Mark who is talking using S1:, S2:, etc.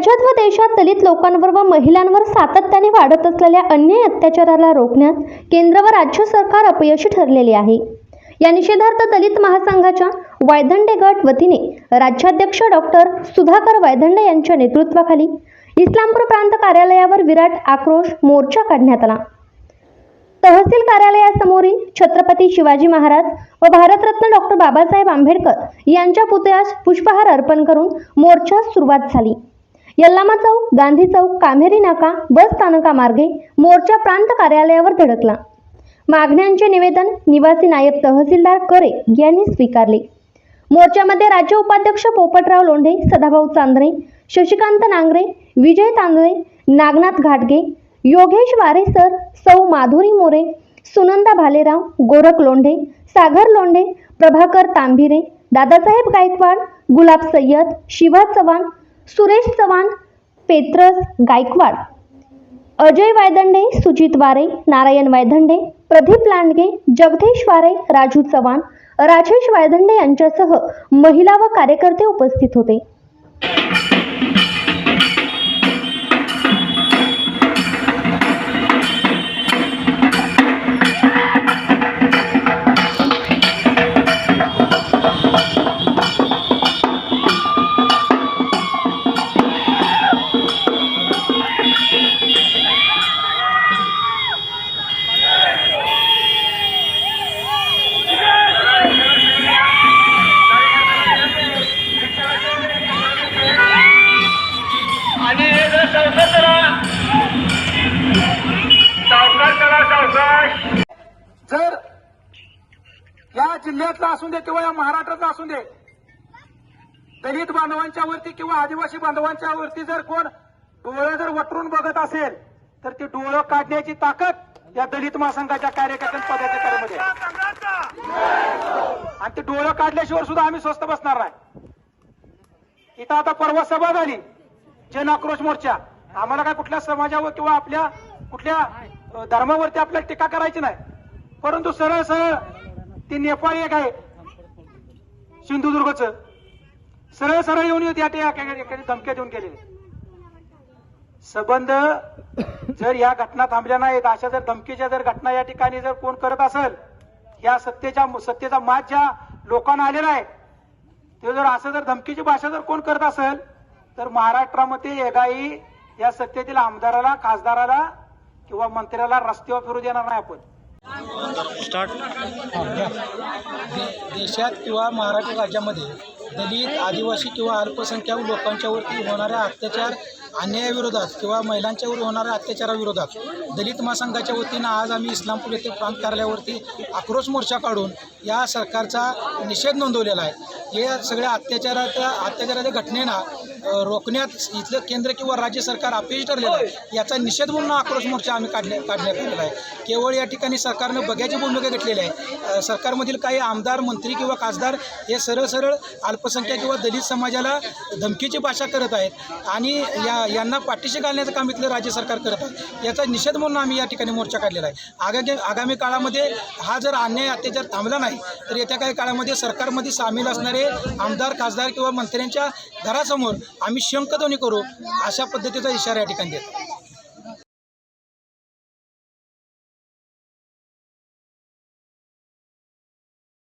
S1: राज्यात व देशात दलित लोकांवर व महिलांवर सातत्याने वाढत असलेल्या अन्याय अत्याचाराला रोखण्यात केंद्र व राज्य सरकार अपयशी ठरलेले आहे. या निषेधार्थ दलित महासंघाच्या वायदंडे गट वतीने राज्याध्यक्ष डॉक्टर सुधाकर वायदंडे यांच्या नेतृत्वाखाली इस्लामपूर प्रांत कार्यालयावर विराट आक्रोश मोर्चा काढण्यात आला. तहसील कार्यालयासमोरील छत्रपती शिवाजी महाराज व भारतरत्न डॉक्टर बाबासाहेब आंबेडकर यांच्या पुतळ्यास पुष्पहार अर्पण करून मोर्चास सुरुवात झाली. यल्लामा चौक गांधी चौक कामेरी नाका बस स्थानकामार्गे मोर्चा प्रांत कार्यालयावर धडकला. मागण्यांचे निवेदन निवासी नायब तहसीलदार करे यांनी स्वीकारले. मोर्चामध्ये राज्य उपाध्यक्ष पोपटराव लोंढे सदाभाऊ चांदणे शशिकांत नांगरे विजय तांदळे नागनाथ घाटगे योगेश वारेसर सौ माधुरी मोरे सुनंदा भालेराव गोरख लोंढे सागर लोंढे प्रभाकर तांभिरे दादासाहेब गायकवाड गुलाब सय्यद शिवा चव्हाण सुरेश चव्हाण पेत्रस गायकवाड अजय वायदंडे सुजित वारे नारायण वायदंडे प्रदीप लांडगे जगदीश वारे राजू चव्हाण राजेश वायदंडे यांच्यासह महिला व कार्यकर्ते उपस्थित होते.
S2: या असून दे किंवा या महाराष्ट्रातला असून दे. दलित बांधवांच्या वरती किंवा आदिवासी बांधवांच्या वरती जर कोण डोळं जर वटरून बघत असेल तर ते डोळं काढण्याची ताकद या दलित महासंघाच्या कार्यकर्त्या पदाधिकाऱ्यांमध्ये आणि ते डोळं काढल्याशिवाय सुद्धा आम्ही स्वस्त बसणार नाही. इथं आता परवा सभा झाली जन आक्रोश मोर्चा. आम्हाला काय कुठल्या समाजावर किंवा आपल्या कुठल्या धर्मावरती आपल्याला टीका करायची नाही. परंतु सरळ सरळ ते नेपाळी एक आहे. सिंधुदुर्गच. सरळ सरळ येऊन येऊ त्या ठिकाणी धमक्या देऊन गेलेले संबंध जर या घटना थांबल्या नाहीत अशा जर धमकीच्या जर घटना या ठिकाणी जर कोण करत असेल या सत्तेच्या सत्तेचा मात ज्या लोकांना आलेला आहे ते जर असं जर धमकीची भाषा जर कोण करत असेल तर महाराष्ट्रामध्ये एकाही या सत्तेतील आमदाराला खासदाराला किंवा मंत्र्याला रस्त्यावर फिरू देणार नाही आपण.
S3: स्टार्ट. देशात किंवा महाराष्ट्र राज्यामध्ये दलित आदिवासी किंवा अल्पसंख्याक लोकांच्यावरती होणारा अत्याचार अन्यायाविरोधात किंवा महिलांच्यावर होणाऱ्या अत्याचाराविरोधात दलित महासंघाच्या वतीनं आज आम्ही इस्लामपूर येथे प्रांत कार्यालयावरती आक्रोश मोर्चा काढून या सरकारचा निषेध नोंदवलेला आहे. हे सगळ्या अत्याचाराच्या अत्याचाराच्या घटनेना रोखण्यात इथलं केंद्र किंवा राज्य सरकार अपयश ठरलेलं आहे. याचा निषेध म्हणून आक्रोश मोर्चा आम्ही काढण्या काढण्यात आलेला आहे. केवळ या ठिकाणी सरकारनं बघ्याची भूमिका घेतलेली आहे. सरकारमधील काही आमदार मंत्री किंवा खासदार हे सरळ सरळ अल्पसंख्याक किंवा दलित समाजाला धमकीची भाषा करत आहेत. आणि या यांना पाठीशी घालण्याचं काम इथलं राज्य सरकार करत आहे. याचा निषेध म्हणून आम्ही या ठिकाणी मोर्चा काढलेला आहे. आगामी आगामी काळामध्ये हा जर अन्याय अत्याचार थांबला नाही तर येत्या काही काळामध्ये सरकारमध्ये सामील असणारे आमदार खासदार किंवा मंत्र्यांच्या घरासमोर आम्ही शंकध्वनी करू अशा पद्धतीचा इशारा या ठिकाणी देतो.